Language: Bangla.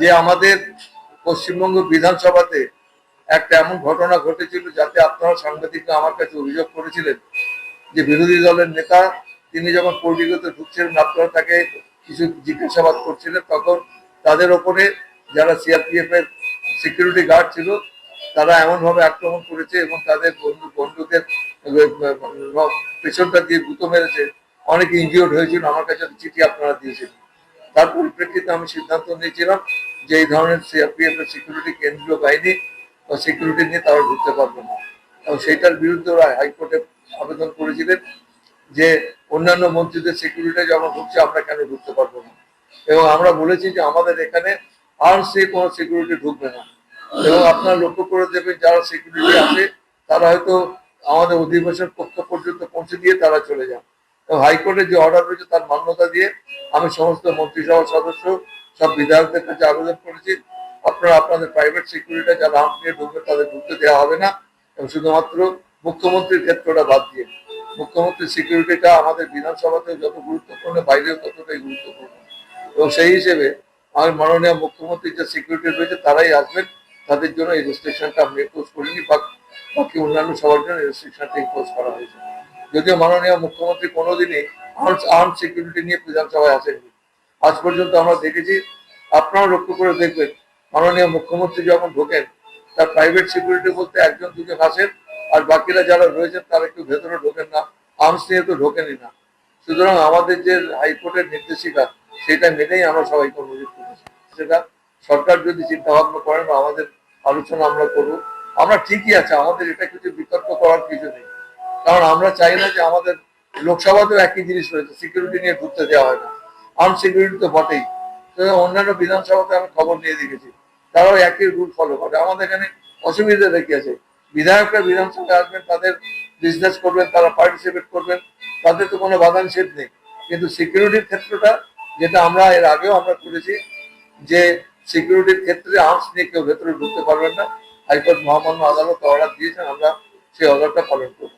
যে আমাদের পশ্চিমবঙ্গ বিধানসভাতে একটা এমন ঘটনা ঘটেছিল যাতে আপনারা সাংবাদিকরা আমার কাছে অভিযোগ করেছিলেন যে বিরোধী দলের নেতা, তিনি যখন পল্লীগত ঢুকছিলেন, আপনারা তাকে কিছু জিজ্ঞাসাবাদ করছিলেন, তখন তাদের ওপরে যারা সিআরপিএফ এর সিকিউরিটি গার্ড ছিল, তারা এমনভাবে আক্রমণ করেছে এবং তাদের বন্ধু, বন্ধুদের পেছনটা দিয়ে গুঁতো মেরেছে। অনেক ইনজিওর্ড হয়েছিল, আমার কাছে চিঠি আপনারা দিয়েছিলেন। তার পরিপ্রেক্ষিতে আমি সিদ্ধান্ত নিয়েছিলাম যে এই ধরনের সিআরপিএফ এর সিকিউরিটি কেন্দ্রীয় বাহিনী বা সিকিউরিটি নিয়ে তারা ঢুকতে পারবে না। এবং সেইটার বিরুদ্ধে ওরা হাইকোর্টে আবেদন করেছিলেন যে অন্যান্য মন্ত্রীদের সিকিউরিটি যখন ঢুকছে, আমরা কেন ঢুকতে পারব না? এবং আমরা বলেছি যে আমাদের এখানে আর সে কোনো সিকিউরিটি ঢুকবে না। এবং আপনারা লক্ষ্য করে দেবেন যারা সিকিউরিটি আছে, তারা হয়তো আমাদের অধিবেশন কক্ষ পর্যন্ত পৌঁছে দিয়ে তারা চলে যান। হাইকোর্টের যে অর্ডার রয়েছে তার মান্যতা দিয়ে আমি সমস্ত মন্ত্রিসভার সদস্য, সব বিধায়কদের কাছে আবেদন করেছি। আপনারা আপনাদের প্রাইভেট সিকিউরিটি যারা আম নিয়ে ঢুকবে তাদের ঢুকতে দেওয়া হবে না। এবং শুধুমাত্র মুখ্যমন্ত্রীর ক্ষেত্রটা বাদ দিয়ে। মুখ্যমন্ত্রীর সিকিউরিটিটা আমাদের বিধানসভাতে যত গুরুত্বপূর্ণ, বাইরেও ততটাই গুরুত্বপূর্ণ। এবং সেই হিসেবে আমি মাননীয় মুখ্যমন্ত্রীর যে সিকিউরিটি রয়েছে তারাই আসবেন। তাদের জন্য এই রেস্ট্রিকশনটা আমি ইম্পোজ করিনি, বাকি অন্যান্য সবার জন্য রেস্ট্রিকশনটা ইম্পোজ করা হয়েছে। যদিও মাননীয় মুখ্যমন্ত্রী কোনোদিনই আর্মস আর্ম সিকিউরিটি নিয়ে বিধানসভায় আসেননি। আজ পর্যন্ত আমরা দেখেছি, আপনারাও লক্ষ্য করে দেখবেন, মাননীয় মুখ্যমন্ত্রী যখন ঢোকেন, তার প্রাইভেট সিকিউরিটি বলতে একজন দুজন আসেন, আর বাকিরা যারা রয়েছেন তারা একটু ভেতরে ঢোকেন না আর্মস নিয়ে তো ঢোকেনই না। সুতরাং আমাদের যে হাইকোর্টের নির্দেশিকা, সেটা মেনেই আমরা সবাই কর্মযোগ করেছি সেটা সরকার যদি চিন্তা ভাবনা করেন আমাদের আলোচনা আমরা করব, আমরা ঠিকই আছে, আমাদের এটা কিছু বিতর্ক করার কিছু নেই। কারণ আমরা চাই না যে আমাদের লোকসভাতেও একই জিনিস রয়েছে সিকিউরিটি নিয়ে ঢুকতে দেওয়া হয় না। আর্ম সিকিউরিটি তো বটেই। অন্যান্য বিধানসভাতে আমি খবর নিয়ে দেখেছি। তারাও একই রুল ফলো করে। আমাদের এখানে অসুবিধা দেখে আছে বিধায়করা বিধানসভায় আসবেন, তাদের বিজনেস করবেন, তারা পার্টিসিপেট করবেন, তাদের তো কোনো বাধা নিষেধ নেই। কিন্তু সিকিউরিটির ক্ষেত্রটা, যেটা আমরা এর আগেও আমরা করেছি, যে সিকিউরিটির ক্ষেত্রে আর্মস নিয়ে কেউ ভেতরে ঢুকতে পারবেন না। হাইকোর্ট মহামান্য আদালত অর্ডার দিয়েছেন, আমরা সেই অর্ডারটা পালন করব।